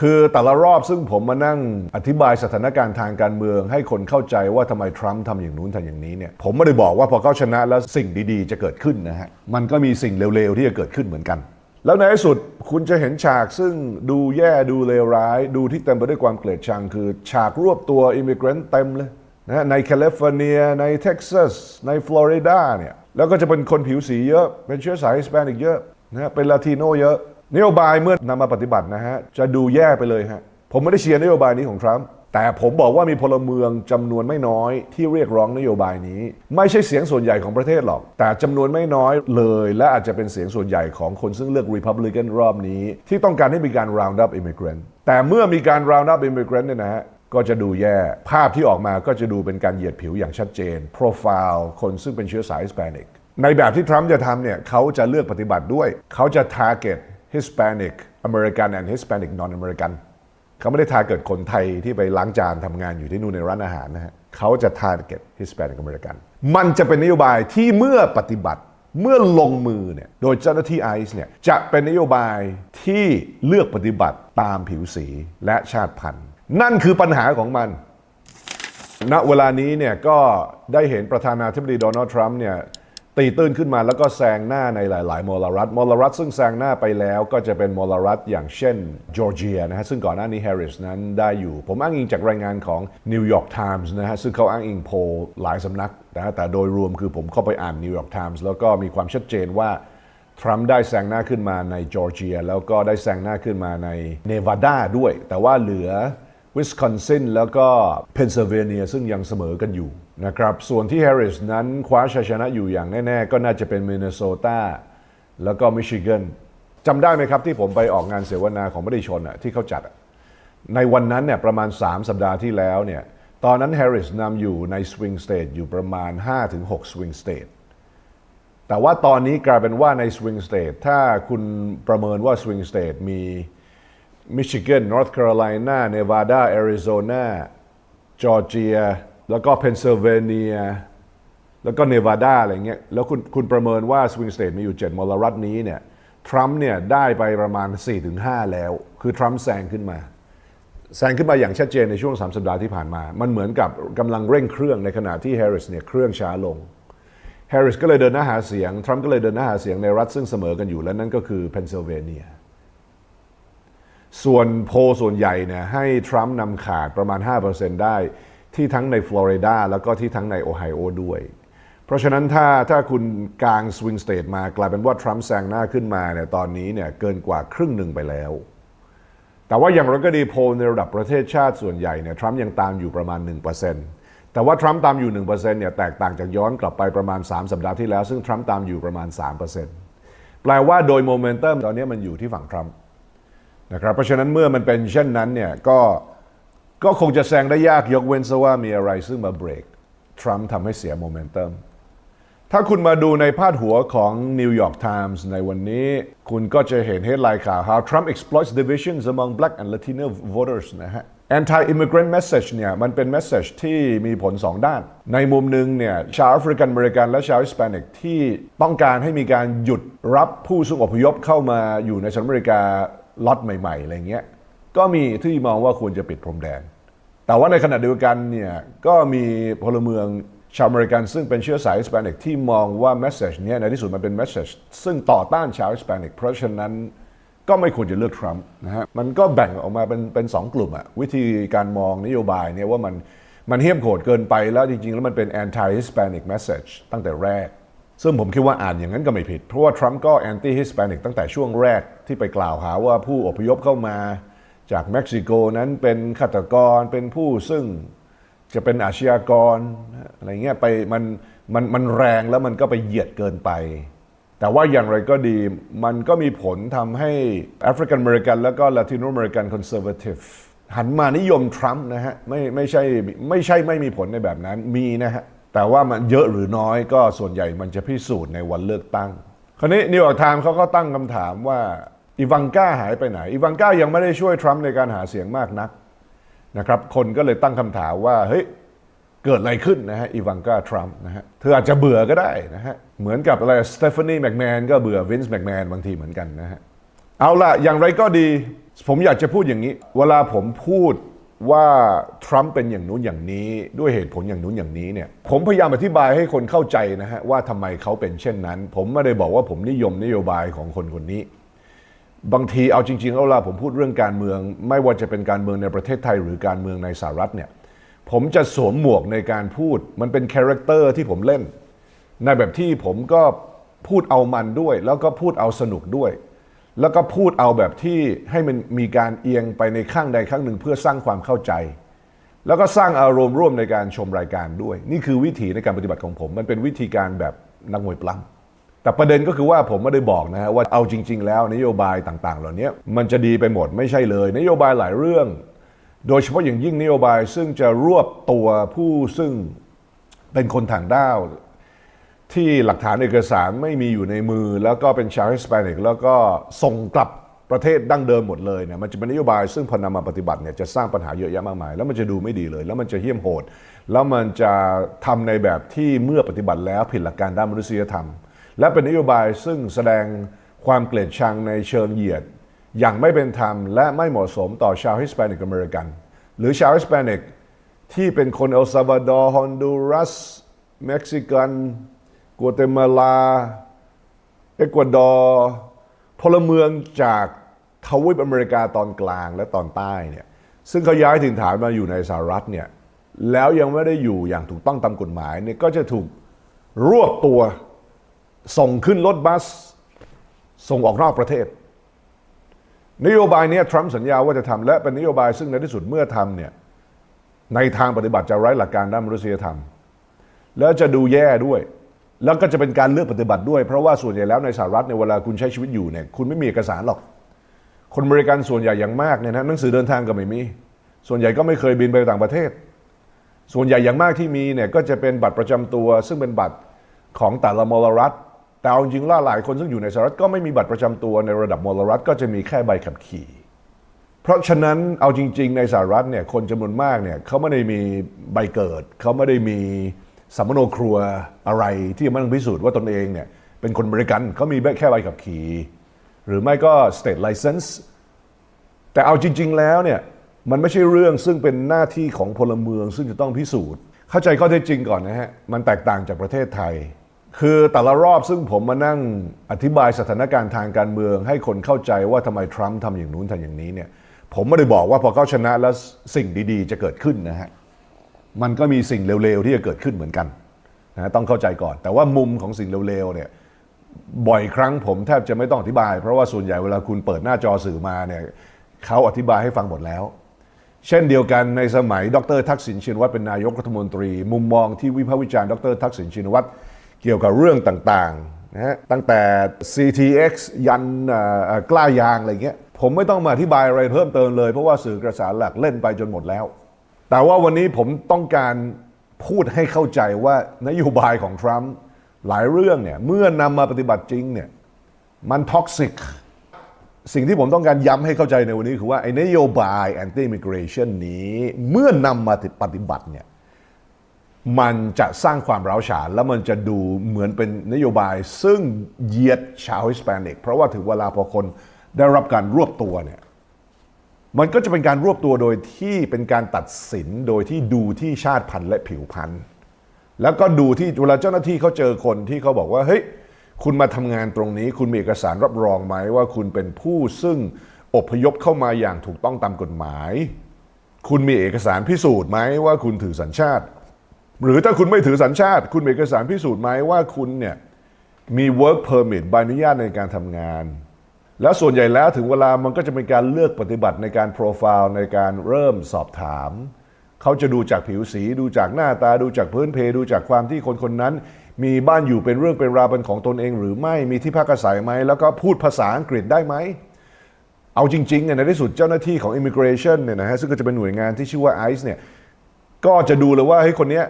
คือแต่ละรอบซึ่งผมมานั่งอธิบายสถานการณ์ทางการเมือง ให้คนเข้าใจว่าทำไมทรัมป์ทำอย่างนู้นทำอย่างนี้เนี่ยผมไม่ได้บอกว่าพอเขาชนะแล้วสิ่งดีๆ จะเกิดขึ้นนะฮะมันก็มีสิ่งเร็วๆที่จะเกิดขึ้นเหมือนกัน แล้วในที่สุดคุณจะเห็นฉากซึ่งดูแย่ดูเลวร้าย ดูที่เต็มไปด้วยความเกลียดชัง คือฉากรวบตัวอิมิเกรนต์เต็มเลยนะฮะในแคลิฟอร์เนียในเท็กซัสในฟลอริดาเนี่ยแล้วก็จะเป็นคนผิวสีเยอะเป็นเชื้อสายฮิสแปนิกเยอะนะฮะเป็นลาติโนเยอะ นโยบายเมื่อนำมาปฏิบัตินะฮะจะดูแย่ไปเลยฮะผมไม่ได้เชียร์นโยบายนี้ของทรัมป์แต่ผมบอกว่ามีพลเมืองจำนวนไม่น้อยที่เรียกร้องนโยบายนี้ ไม่ใช่เสียงส่วนใหญ่ของประเทศหรอก แต่จำนวนไม่น้อยเลย และอาจจะเป็นเสียงส่วนใหญ่ของคนซึ่งเลือก Republican รอบนี้ ที่ต้องการให้มีการ round up immigrant แต่เมื่อมีการ round up immigrant เนี่ยนะฮะก็จะดูแย่ ภาพที่ออกมาก็จะดูเป็นการเหยียดผิวอย่างชัดเจน โปรไฟล์คนซึ่งเป็นเชื้อสายสแปนิกในแบบที่ทรัมป์จะทำเนี่ยเขาจะเลือกปฏิบัติด้วย เขาจะ target Hispanic American and Hispanic non-American เขาไม่ได้ target คนไทยที่ไปล้างจานทำงานอยู่ที่นู่นในร้านอาหารนะฮะเขาจะ target Hispanic American มันจะเป็นนโยบายที่เมื่อปฏิบัติเมื่อลงมือเนี่ยโดยเจ้าหน้าที่ไอซ์เนี่ยจะเป็นนโยบายที่เลือกปฏิบัติตามผิวสีและชาติพันธุ์ นั่นคือปัญหาของมัน ณเวลานี้เนี่ยก็ได้เห็นประธานาธิบดีโดนัลด์ทรัมป์เนี่ย ตีตื้นขึ้นมาแล้วก็แซงหน้าในหลาย ๆ มลรัฐ มลรัฐซึ่งแซงหน้าไปแล้วก็จะเป็นมลรัฐอย่างเช่นจอร์เจียนะฮะซึ่งก่อนหน้านี้แฮร์ริสนั้นได้อยู่ ผมอ้างอิงจากรายงานของนิวยอร์กไทมส์นะฮะซึ่งเขาอ้างอิงโพลหลายสำนักนะฮะแต่โดยรวมคือผมเข้าไปอ่านนิวยอร์กไทมส์แล้วก็มีความชัดเจนว่าทรัมป์ได้แซงหน้าขึ้นมาในจอร์เจีย แล้วก็ได้แซงหน้าขึ้นมาในเนวาดาด้วย แต่ว่าเหลือวิสคอนซินแล้วก็เพนซิลเวเนียซึ่งยังเสมอกันอยู่ นะครับส่วนที่แฮร์ริสนั้นคว้าชัยชนะอยู่อย่างแน่ ๆ ก็น่าจะเป็นมินนิโซตาแล้วก็มิชิแกนจำได้ไหมครับที่ผมไปออกงานเสวนาของมติชนอะที่เขาจัดในวันนั้นเนี่ยประมาณ 3 สัปดาห์ที่แล้วเนี่ยตอนนั้นแฮร์ริสนำอยู่ในสวิงสเตทอยู่ประมาณ 5-6สวิงสเตทแต่ว่าตอนนี้กลายเป็นว่าในสวิงสเตทถ้าคุณประเมินว่าสวิงสเตทมีมิชิแกนนอร์ทแคโรไลนาเนวาดาแอริโซนาจอร์เจีย แล้วก็เพนซิลเวเนียแล้วก็เนวาดาอะไรเงี้ยแล้วคุณคุณประเมินว่าสวิงสเตทมีอยู่ 7มลรัฐนี้เนี่ยทรัมป์เนี่ยได้ไปประมาณ 4-5 แล้ว คือทรัมป์แซงขึ้นมาแซงขึ้นมาอย่างชัดเจนในช่วง 3 สัปดาห์ที่ผ่านมา มันเหมือนกับกำลังเร่งเครื่องในขณะที่แฮร์ริสเนี่ยเครื่องช้าลงแฮร์ริสก็เลยเดินหน้าหาเสียง ทรัมป์ก็เลยเดินหน้าหาเสียงในรัฐซึ่งเสมอกันอยู่และนั่นก็คือเพนซิลเวเนีย ส่วนโพลส่วนใหญ่เนี่ยให้ทรัมป์นำขาดประมาณ 5%ได้ ที่ทั้งในฟลอริดาแล้วก็ที่ทั้งในโอไฮโอด้วย เพราะฉะนั้นถ้าถ้าคุณกลางสวิงสเตทมากลายเป็นว่าทรัมป์แซงหน้าขึ้นมาเนี่ยตอนนี้เนี่ยเกินกว่าครึ่งหนึ่งไปแล้ว แต่ว่าอย่างไรก็ดีโพลในระดับประเทศชาติส่วนใหญ่เนี่ยทรัมป์ยังตามอยู่ประมาณ 1%แต่ว่าทรัมป์ตามอยู่ 1%เนี่ยแตกต่างจากย้อนกลับไปประมาณ 3 สัปดาห์ที่แล้ว ซึ่งทรัมป์ตามอยู่ประมาณ 3%แปลว่าโดยโมเมนตัมตอนนี้มันอยู่ที่ฝั่งทรัมป์นะครับเพราะฉะนั้นเมื่อมันเป็นเช่นนั้นเนี่ยก็ ก็คงจะแซงได้ยากยกเว้นซะว่ามีอะไรซึ่งมาเบรก ทรัมป์ทำให้เสียโมเมนตัมถ้าคุณมาดูในพาดหัวของ New York Times ในวันนี้ คุณก็จะเห็น headline ข่าว how Trump exploits divisions among black and Latino voters นะฮะ anti-immigrant message เนี่ยมันเป็น message ที่มีผลสองด้าน ในมุมหนึ่งเนี่ยชาวแอฟริกันอเมริกันและชาวฮิสแปนิกที่ต้องการให้มีการหยุดรับผู้สูงอพยพเข้ามาอยู่ในสหรัฐอเมริกาล็อตใหม่ ๆ อะไรเงี้ย ก็มีที่มองว่าควรจะปิดพรมแดน แต่ว่าในขณะเดียวกันเนี่ยก็มีพลเมืองชาวอเมริกันซึ่งเป็นเชื้อสายฮิสแปนิกที่มองว่า message เนี้ในที่สุดมันเป็น message ซึ่งต่อต้านชาวฮิสแปนิกเพราะฉะนั้นก็ไม่ควรจะเลือกทรัมป์นะฮะมันก็แบ่งออกมาเป็นเป็นสองกลุ่มอะวิธีการมองนโยบายเนี่ยว่ามันมันเหี้ยมโหดเกินไปแล้วจริง ๆ แล้วมันเป็น anti Hispanic message ตั้งแต่แรก ซึ่งผมคิดว่าอ่านอย่างนั้นก็ไม่ผิด เพราะว่าทรัมป์ก็ anti Hispanic ตั้งแต่ช่วงแรกที่ไปกล่าวหาว่าผู้อพยพเข้ามา จากเม็กซิโกนั้นเป็นฆาตกรเป็นผู้ซึ่งจะเป็นอาชญากรอะไรเงี้ยไปมันมันมันแรงแล้วมันก็ไปเหยียดเกินไป แต่ว่าอย่างไรก็ดีมันก็มีผลทำให้แอฟริกันอเมริกันแล้วก็ลาตินอเมริกันคอนเซอร์เวทีฟหันมานิยมทรัมป์นะฮะไม่ไม่ใช่ไม่ใช่ไม่มีผลในแบบนั้นมีนะฮะ แต่ว่ามันเยอะหรือน้อยก็ส่วนใหญ่มันจะพิสูจน์ในวันเลือกตั้ง คราวนี้นิวยอร์กไทม์เขาก็ตั้งคำถามว่า อีวังก้าหายไปไหน อีวังก้ายังไม่ได้ช่วยทรัมป์ในการหาเสียงมากนักนะครับคนก็เลยตั้งคำถามว่าเฮ้ยเกิดอะไรขึ้นนะฮะอีวังก้าทรัมป์นะฮะเธออาจจะเบื่อก็ได้นะฮะเหมือนกับอะไรสเตฟานีแมกแมนก็เบื่อวินส์แมกแมนบางทีเหมือนกันนะฮะเอาล่ะอย่างไรก็ดี ผมอยากจะพูดอย่างนี้ เวลาผมพูดว่าทรัมป์เป็นอย่างนู้นอย่างนี้ด้วยเหตุผลอย่างนู้นอย่างนี้เนี่ยผมพยายามอธิบายให้คนเข้าใจนะฮะว่าทำไมเขาเป็นเช่นนั้น ผมไม่ได้บอกว่าผมนิยมนโยบายของคนคนนี้ บางทีเอาจริงๆแล้วเวลาผมพูดเรื่องการเมือง ไม่ว่าจะเป็นการเมืองในประเทศไทยหรือการเมืองในสหรัฐเนี่ยผมจะสวมหมวกในการพูดมันเป็นคาแรคเตอร์ที่ผมเล่น ในแบบที่ผมก็พูดเอามันด้วย แล้วก็พูดเอาสนุกด้วย แล้วก็พูดเอาแบบที่ให้มันมีการเอียงไปในข้างใดข้างหนึ่งเพื่อสร้างความเข้าใจ แล้วก็สร้างอารมณ์ร่วมในการชมรายการด้วย นี่คือวิธีในการปฏิบัติของผม มันเป็นวิธีการแบบนักมวยปล้ำ แต่ประเด็นก็คือว่าผมไม่ได้บอกนะฮะว่าเอาจริง ๆ แล้วนโยบายต่างๆ เหล่านี้มันจะดีไปหมดไม่ใช่เลย นโยบายหลายเรื่อง โดยเฉพาะอย่างยิ่งนโยบายซึ่งจะรวบตัวผู้ซึ่งเป็นคนต่างด้าว ที่หลักฐานเอกสารไม่มีอยู่ในมือ แล้วก็เป็นชาวฮิสแปนิกแล้วก็ส่งกลับประเทศดั้งเดิมหมดเลยเนี่ยมันจะเป็นนโยบายซึ่งพอนำมาปฏิบัติเนี่ยจะสร้างปัญหาเยอะแยะมากมาย แล้วมันจะดูไม่ดีเลย แล้วมันจะเหี้ยมโหด แล้วมันจะทำในแบบที่เมื่อปฏิบัติแล้วผิดหลักการด้านมนุษยธรรม และเป็นนโยบายซึ่งแสดงความเกลียดชังในเชิงเหยียด อย่างไม่เป็นธรรมและไม่เหมาะสมต่อชาวฮิสแปนิกอเมริกัน หรือชาวฮิสแปนิกที่เป็นคนเอลซาวาดอร์ฮอนดูรัส เม็กซิกันกัวเตมาลา เอกวาดอร์พลเมืองจากทวีปอเมริกาตอนกลางและตอนใต้เนี่ยซึ่งเขาย้ายถิ่นฐานมาอยู่ในสหรัฐเนี่ยแล้วยังไม่ได้อยู่อย่างถูกต้องตามกฎหมายเนี่ยก็จะถูกรวบตัว ส่งขึ้นรถบัส ส่งออกนอกประเทศ นโยบายเนี้ทรัมป์สัญญาว่าจะทำและเป็นนโยบายซึ่งในที่สุดเมื่อทำเนี่ยในทางปฏิบัติจะไร้หลักการด้านมนุษยธรรม แล้วจะดูแย่ด้วย แล้วก็จะเป็นการเลือกปฏิบัติด้วย เพราะว่าส่วนใหญ่แล้วในสหรัฐในเวลาคุณใช้ชีวิตอยู่เนี่ยคุณไม่มีเอกสารหรอก คนบริการส่วนใหญ่อย่างมากเนี่ยนะหนังสือเดินทางก็ไม่มี ส่วนใหญ่ก็ไม่เคยบินไปต่างประเทศ ส่วนใหญ่อย่างมากที่มีเนี่ยก็จะเป็นบัตรประจำตัว ซึ่งเป็นบัตรของแต่ละมลรัฐ แต่เอาจริงล้วหลายคนซึ่งอยู่ในสหรัฐก็ไม่มีบัตรประจำตัวในระดับมลรัฐก็จะมีแค่ใบขับขี่ เพราะฉะนั้นเอาจริง ๆ ในสหรัฐเนี่ยคนจำนวนมากเนี่ยเขาไม่ได้มีใบเกิด เขาไม่ได้มีสัมมโนครัวอะไรที่มันพิสูจน์ว่าตนเองเนี่ยเป็นคนบริกันเขามีแค่ใบขับขี่ หรือไม่ก็ state license แต่เอาจริง ๆ แล้วเนี่ยมันไม่ใช่เรื่องซึ่งเป็นหน้าที่ของพลเมืองซึ่งจะต้องพิสูจน์ เข้าใจข้อเท็จจริงก่อนนะฮะมันแตกต่างจากประเทศไทย คือแต่ละรอบซึ่งผมมานั่งอธิบายสถานการณ์ทางการเมือง ให้คนเข้าใจว่าทำไมทรัมป์ทำอย่างนู้นทำอย่างนี้เนี่ย ผมไม่ได้บอกว่าพอเขาชนะแล้วสิ่งดีๆ จะเกิดขึ้นนะฮะมันก็มีสิ่งเร็วๆที่จะเกิดขึ้นเหมือนกันนะต้องเข้าใจก่อน แต่ว่ามุมของสิ่งเร็วๆเนี่ยบ่อยครั้งผมแทบจะไม่ต้องอธิบาย เพราะว่าส่วนใหญ่เวลาคุณเปิดหน้าจอสื่อมาเนี่ยเขาอธิบายให้ฟังหมดแล้ว เช่นเดียวกันในสมัยดรทักษิณชินวัตรเป็นนายกรัฐมนตรี มุมมองที่วิพากษ์วิจารณ์ดรทักษิณชินวัตร เกี่ยวกับเรื่องต่างๆนะฮะตั้งแต่ CTX ยันกล้ายางอะไรเงี้ยผมไม่ต้องมาอธิบายอะไรเพิ่มเติมเลย เพราะว่าสื่อกระแสหลักเล่นไปจนหมดแล้ว แต่ว่าวันนี้ผมต้องการพูดให้เข้าใจว่านโยบายของทรัมป์หลายเรื่องเนี่ยเมื่อนำมาปฏิบัติจริงเนี่ยมันท็อกซิกสิ่งที่ผมต้องการย้ำให้เข้าใจในวันนี้คือว่าไอ้นโยบาย anti immigration นี้เมื่อนำมาปฏิบัติเนี่ย มันจะสร้างความร้าวฉานแล้วมันจะดูเหมือนเป็นนโยบาย ซึ่งเหยียดชาวฮิสแปนิกเพราะว่าถึงเวลาพอคนได้รับการรวบตัวเนี่ยมันก็จะเป็นการรวบตัวโดยที่เป็นการตัดสินโดยที่ดูที่ชาติพันธุ์และผิวพันธุ์แล้วก็ดูที่เวลาเจ้าหน้าที่เขาเจอคนที่เขาบอกว่าเฮ้ยคุณมาทำงานตรงนี้ คุณมีเอกสารรับรองไหมว่าคุณเป็นผู้ซึ่งอพยพเข้ามาอย่างถูกต้องตามกฎหมาย คุณมีเอกสารพิสูจน์ไหมว่าคุณถือสัญชาติ หรือถ้าคุณไม่ถือสัญชาติ คุณมีเอกสารพิสูจน์ไหมว่าคุณเนี่ยมี work permit ใบอนุญาตในการทำงาน แล้วส่วนใหญ่แล้วถึงเวลามันก็จะเป็นการเลือกปฏิบัติในการโปรไฟล์ในการเริ่มสอบถาม เขาจะดูจากผิวสี ดูจากหน้าตาดูจากพื้นเพ ดูจากความที่คนคนนั้น มีบ้านอยู่เป็นเรื่องเป็นราวเป็นของตนเอง หรือไม่มีที่พักอาศัยไหม แล้วก็พูดภาษาอังกฤษได้ไหมเอาจริงๆเนี่ยในที่สุดเจ้าหน้าที่ของ Immigration เนี่ยนะฮะซึ่งก็จะเป็นหน่วยงานที่ชื่อว่า ICE เนี่ยก็จะดูเลยว่าเฮ้ยคนเนี้ย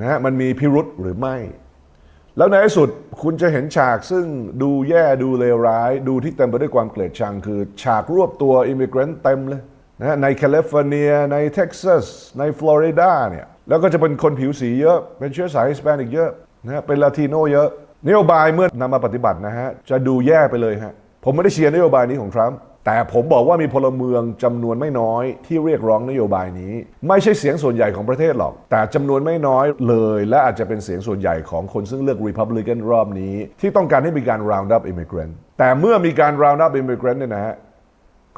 นะฮะมันมีพิรุษหรือไม่ แล้วในที่สุดคุณจะเห็นฉากซึ่งดูแย่ดูเลวร้าย ดูที่เต็มไปด้วยความเกลียดชัง คือฉากรวบตัวอิมิเกรนต์เต็มเลยนะฮะในแคลิฟอร์เนีย ในเท็กซัส ในฟลอริดาเนี่ยแล้วก็จะเป็นคนผิวสีเยอะ เป็นเชื้อสายฮิสแปนิกเยอะนะฮะเป็นลาติโนเยอะนโยบายเมื่อนำมาปฏิบัตินะฮะจะดูแย่ไปเลยฮะผมไม่ได้เชียร์นโยบายนี้ของทรัมป์ แต่ผมบอกว่ามีพลเมืองจำนวนไม่น้อยที่เรียกร้องนโยบายนี้ ไม่ใช่เสียงส่วนใหญ่ของประเทศหรอก แต่จำนวนไม่น้อยเลย และอาจจะเป็นเสียงส่วนใหญ่ของคนซึ่งเลือก Republican รอบนี้ ที่ต้องการให้มีการ round up immigrant แต่เมื่อมีการ round up immigrant เนี่ยนะฮะ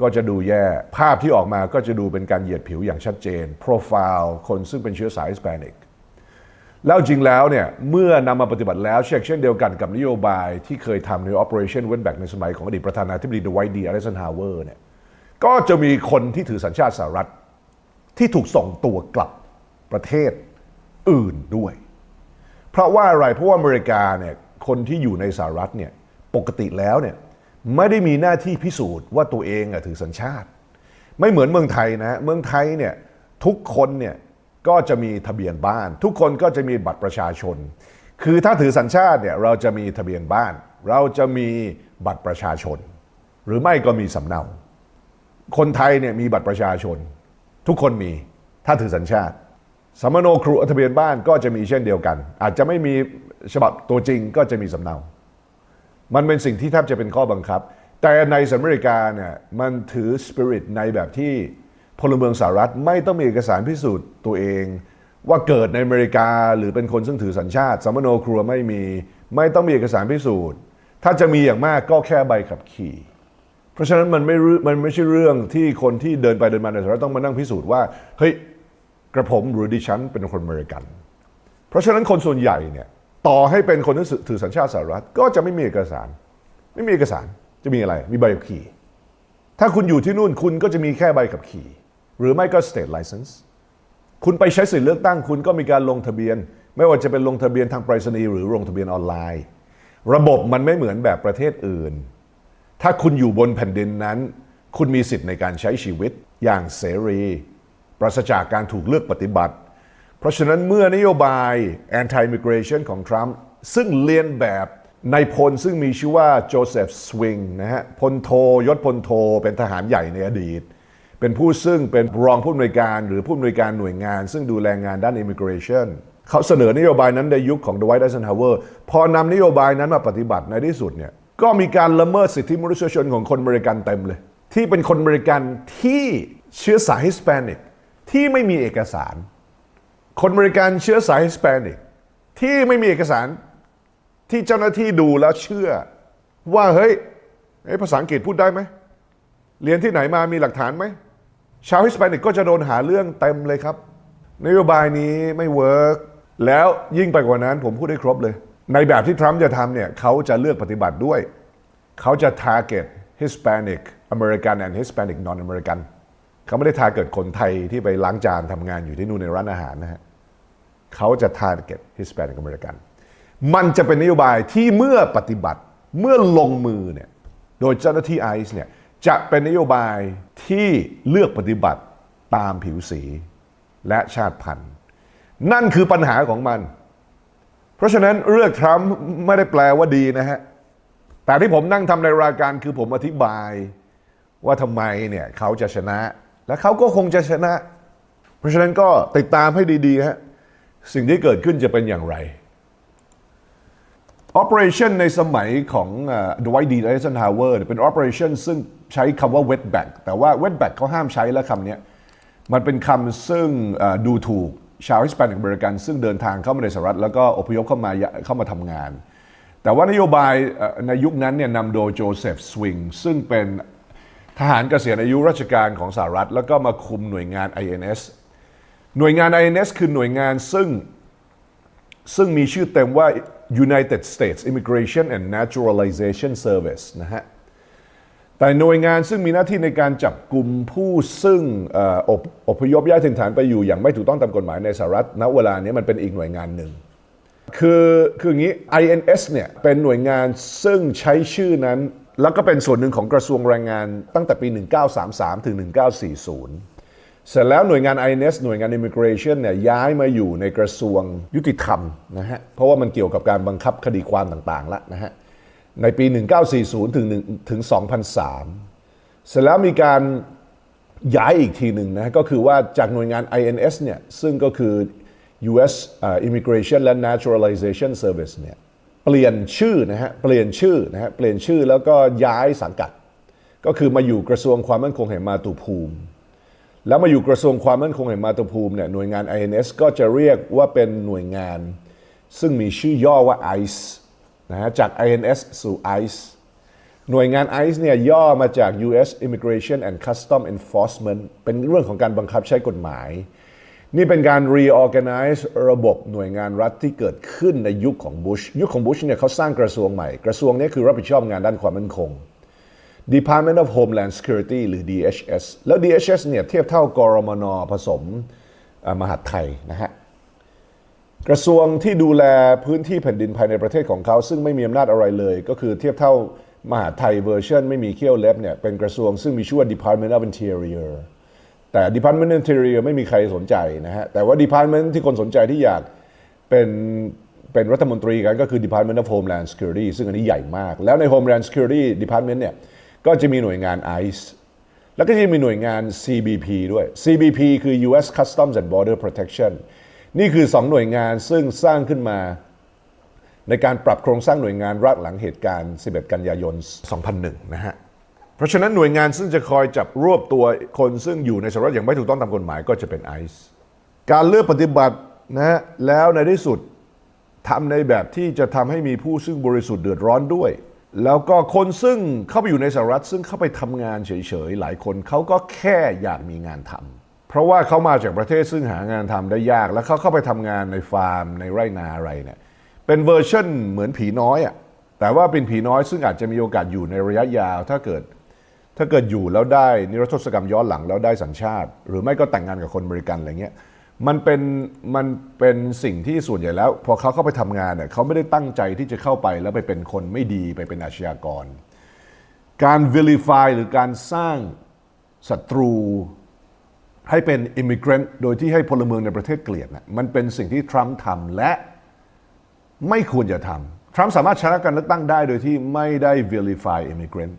ก็จะดูแย่ ภาพที่ออกมาก็จะดูเป็นการเหยียดผิวอย่างชัดเจน โปรไฟล์คนซึ่งเป็นเชื้อสายสแปนิก แล้วจริงแล้วเนี่ยเมื่อนำมาปฏิบัติแล้วเช่นเช่นเดียวกันกับนโยบายที่เคยทำใน Operation w e n b a c k ในสมัยของอดีตประธานาธิบดีดไวดีอ l ล s นฮาวเวอร์เนี่ยก็จะมีคนที่ถือสัญชาติสหรัฐ ที่ถูกส่งตัวกลับประเทศอื่นด้วย เพราะว่าอะไรเพราะว่าอเมริกาเนี่ยคนที่อยู่ในสหรัฐเนี่ยปกติแล้วเนี่ยไม่ได้มีหน้าที่พิสูจน์ว่าตัวเองอะถือสัญชาติ ไม่เหมือนเมืองไทยนะเมืองไทยเนี่ยทุกคนเนี่ย ก็จะมีทะเบียนบ้าน ทุกคนก็จะมีบัตรประชาชน คือถ้าถือสัญชาติเนี่ยเราจะมีทะเบียนบ้าน เราจะมีบัตรประชาชน หรือไม่ก็มีสำเนา คนไทยเนี่ยมีบัตรประชาชน ทุกคนมีถ้าถือสัญชาติสมโนครัวทะเบียนบ้านก็จะมีเช่นเดียวกัน อาจจะไม่มีฉบับตัวจริงก็จะมีสำเนา มันเป็นสิ่งที่แทบจะเป็นข้อบังคับ แต่ในสหรัฐอเมริกาเนี่ยมันถือสปิริตในแบบที่ พลเมืองสหรัฐไม่ต้องมีเอกสารพิสูจน์ตัวเอง ว่าเกิดในอเมริกาหรือเป็นคนซึ่งถือสัญชาติสมโนครัวไม่มี ไม่ต้องมีเอกสารพิสูจน์ ถ้าจะมีอย่างมากก็แค่ใบขับขี่ เพราะฉะนั้นมันไม่รู้มันไม่ใช่เรื่องที่คนที่เดินไปเดินมาในสหรัฐต้องมานั่งพิสูจน์ว่าเฮ้ยกระผมหรือดิฉันเป็นคนอเมริกัน เพราะฉะนั้นคนส่วนใหญ่เนี่ยต่อให้เป็นคนที่ถือสัญชาติสหรัฐก็จะไม่มีเอกสาร ไม่มีเอกสารจะมีอะไร มีใบขับขี่ ถ้าคุณอยู่ที่นู่นคุณก็จะมีแค่ใบขับขี่ หรือไม่ก็ state license คุณไปใช้สิทธิเลือกตั้งคุณก็มีการลงทะเบียน ไม่ว่าจะเป็นลงทะเบียนทางไปรษณีย์หรือลงทะเบียนออนไลน์ ระบบมันไม่เหมือนแบบประเทศอื่น ถ้าคุณอยู่บนแผ่นดินนั้น คุณมีสิทธิ์ในการใช้ชีวิตอย่างเสรี ปราศจากการถูกเลือกปฏิบัติ เพราะฉะนั้นเมื่อนโยบาย anti immigration ของทรัมป์ซึ่งเลียนแบบในพลซึ่งมีชื่อว่าโจเซฟสวิงนะฮะพลโทยศพลโทเป็นทหารใหญ่ในอดีต เป็นผู้ซึ่งเป็นรองผู้อำนวยการหรือผู้อำนวยการหน่วยงาน ซึ่งดูแลงานด้าน immigration เขาเสนอนโยบายนั้นในยุคของ Dwight Eisenhower พอนำนโยบายนั้นมาปฏิบัติในที่สุดเนี่ยก็มีการละเมิดสิทธิมนุษยชนของคนอเมริกันเต็มเลย ที่เป็นคนอเมริกันที่เชื้อสายฮิสแปนิกที่ไม่มีเอกสาร คนอเมริกันเชื้อสายฮิสแปนิกที่ไม่มีเอกสารที่เจ้าหน้าที่ดูแล้วเชื่อ ว่าเฮ้ยภาษาอังกฤษพูดได้ไหมเรียนที่ไหนมามีหลักฐานไหม ชาวฮิสแปนิกก็จะโดนหาเรื่องเต็มเลยครับ นโยบายนี้ไม่เวิร์กแล้วยิ่งไปกว่านั้นผมพูดได้ครบเลย ในแบบที่ทรัมป์จะทำเนี่ยเขาจะเลือกปฏิบัติด้วย เขาจะ target Hispanic American and Hispanic non-American เขาไม่ได้ target คนไทยที่ไปล้างจานทำงานอยู่ที่นู่นในร้านอาหารนะฮะเขาจะ target Hispanic American มันจะเป็นนโยบายที่เมื่อปฏิบัติเมื่อลงมือเนี่ยโดยเจ้าหน้าที่ไอซ์เนี่ย จะเป็นนโยบายที่เลือกปฏิบัติตามผิวสีและชาติพันธุ์ นั่นคือปัญหาของมัน เพราะฉะนั้นเลือกทรัมป์ไม่ได้แปลว่าดีนะฮะ แต่ที่ผมนั่งทำในรายการคือผมอธิบายว่าทำไมเนี่ยเขาจะชนะ และเขาก็คงจะชนะ เพราะฉะนั้นก็ติดตามให้ดีๆฮะสิ่งที่เกิดขึ้นจะเป็นอย่างไร Operation ในสมัยของดไวดีไอเซนฮาวเวอร์เป็น Operation ซึ่ง ใช้คำว่า wetback แต่ว่า wetback เขาห้ามใช้แล้วคำนี้มันเป็นคำซึ่งดูถูกชาวฮิสแปนิกอเมริกัน ซึ่งเดินทางเข้ามาในสหรัฐ แล้วก็อพยพเข้ามาเข้ามาทำงาน แต่ว่านโยบายในยุคนั้นเนี่ยนำโดยโจเซฟสวิงซึ่งเป็นทหารเกษียณอายุราชการของสหรัฐ แล้วก็มาคุมหน่วยงาน INS หน่วยงาน INS คือหน่วยงานซึ่งซึ่งมีชื่อเต็มว่า United States Immigration and Naturalization Service นะฮะ แต่หน่วยงานซึ่งมีหน้าที่ในการจับกลุ่มผู้ซึ่งอพอพยพย้ายถิ่นฐานไปอยู่อย่างไม่ถูกต้องตามกฎหมายในสหรัฐณเวลานี้มันเป็นอีกหน่วยงานหนึ่งคือคืออย่างนี้ INS เนี่ยเป็นหน่วยงานซึ่งใช้ชื่อนั้น แล้วก็เป็นส่วนหนึ่งของกระทรวงแรงงานตั้งแต่ปี 1933 ถึง 1940 เสร็จแล้วหน่วยงาน INS หน่วยงาน Immigration เนี่ยย้ายมาอยู่ในกระทรวงยุติธรรมนะฮะเพราะว่ามันเกี่ยวกับการบังคับคดีความต่างๆแล้วนะฮะ ในปี 1940 ถึง1ถึง 2003 เสร็จแล้วมีการย้ายอีกทีหนึ่งนะฮะก็คือว่าจากหน่วยงาน INS เนี่ยซึ่งก็คือ US Immigration และ Naturalization Service เนี่ยเปลี่ยนชื่อนะฮะเปลี่ยนชื่อนะฮะเปลี่ยนชื่อแล้วก็ย้ายสังกัด ก็คือมาอยู่กระทรวงความมั่นคงแห่งมาตุภูมิ แล้วมาอยู่กระทรวงความมั่นคงแห่งมาตุภูมิเนี่ยหน่วยงาน INS ก็จะเรียกว่าเป็นหน่วยงาน ซึ่งมีชื่อย่อว่า ICE นะฮะจาก INS สู่ ICE หน่วยงาน ICE เนี่ยย่อมาจาก U.S. Immigration and Custom Enforcement เป็นเรื่องของการบังคับใช้กฎหมาย นี่เป็นการ reorganize ระบบหน่วยงานรัฐที่เกิดขึ้นในยุคของบุชยุคของบุชเนี่ยเขาสร้างกระทรวงใหม่ กระทรวงนี้คือรับผิดชอบงานด้านความมั่นคง Department of Homeland Security หรือ DHS แล้ว DHS เนี่ยเทียบเท่ากรมนผสมมหาดไทยนะฮะ กระทรวงที่ดูแลพื้นที่แผ่นดินภายในประเทศของเขา ซึ่งไม่มีอำนาจอะไรเลย ก็คือเทียบเท่ามหาไทยเวอร์ชันไม่มีเขี้ยวเล็บเนี่ยเป็นกระทรวงซึ่งมีชื่อว่า Department of Interior แต่ Department of Interior ไม่มีใครสนใจนะฮะ แต่ว่า Department ที่คนสนใจที่อยากเป็นเป็นรัฐมนตรีกันก็คือ Department of Homeland Security ซึ่งอันนี้ใหญ่มาก แล้วใน Homeland Security Department เนี่ยก็จะมีหน่วยงาน ICE แล้วก็จะมีหน่วยงาน CBP ด้วย CBP คือ U.S. Customs and Border Protection นี่คือสองหน่วยงานซึ่งสร้างขึ้นมา ในการปรับโครงสร้างหน่วยงานรัฐหลังเหตุการณ์ 11 กันยายน 2001 นะฮะเพราะฉะนั้นหน่วยงานซึ่งจะคอยจับรวบตัวคนซึ่งอยู่ในสหรัฐอย่างไม่ถูกต้องตามกฎหมายก็จะเป็นไอซ์การเลือกปฏิบัตินะฮะแล้วในที่สุดทำในแบบที่จะทำให้มีผู้ซึ่งบริสุทธิ์เดือดร้อนด้วย แล้วก็คนซึ่งเข้าไปอยู่ในสหรัฐซึ่งเข้าไปทำงานเฉยๆ หลายคนเขาก็แค่อยากมีงานทำ เพราะว่าเขามาจากประเทศซึ่งหางานทำได้ยาก แล้วเขาเข้าไปทำงานในฟาร์มในไร่นาอะไรเนี่ยเป็นเวอร์ชันเหมือนผีน้อยอะ่ะแต่ว่าเป็นผีน้อยซึ่งอาจจะมีโอกาสอยู่ในระยะยาว ถ้าเกิดถ้าเกิดอยู่แล้วได้นิรโทษกรรมย้อนหลังแล้วได้สัญชาติ หรือไม่ก็แต่งงานกับคนบริกันอะไรเงี้ยมันเป็นมันเป็นสิ่งที่ส่วนใหญ่แล้ว พอเขาเข้าไปทำงานเนี่ยเขาไม่ได้ตั้งใจที่จะเข้าไปแล้วไปเป็นคนไม่ดีไปเป็นอาชญากร การ vilify หรือการสร้างศัตรู ให้เป็นอิมิเกรนต์โดยที่ให้พลเมืองในประเทศเกลียดนะมันเป็นสิ่งที่ทรัมป์ทำและไม่ควรจะทำทรัมป์สามารถชนะการเลือกตั้งได้โดยที่ไม่ได้ vilify immigrant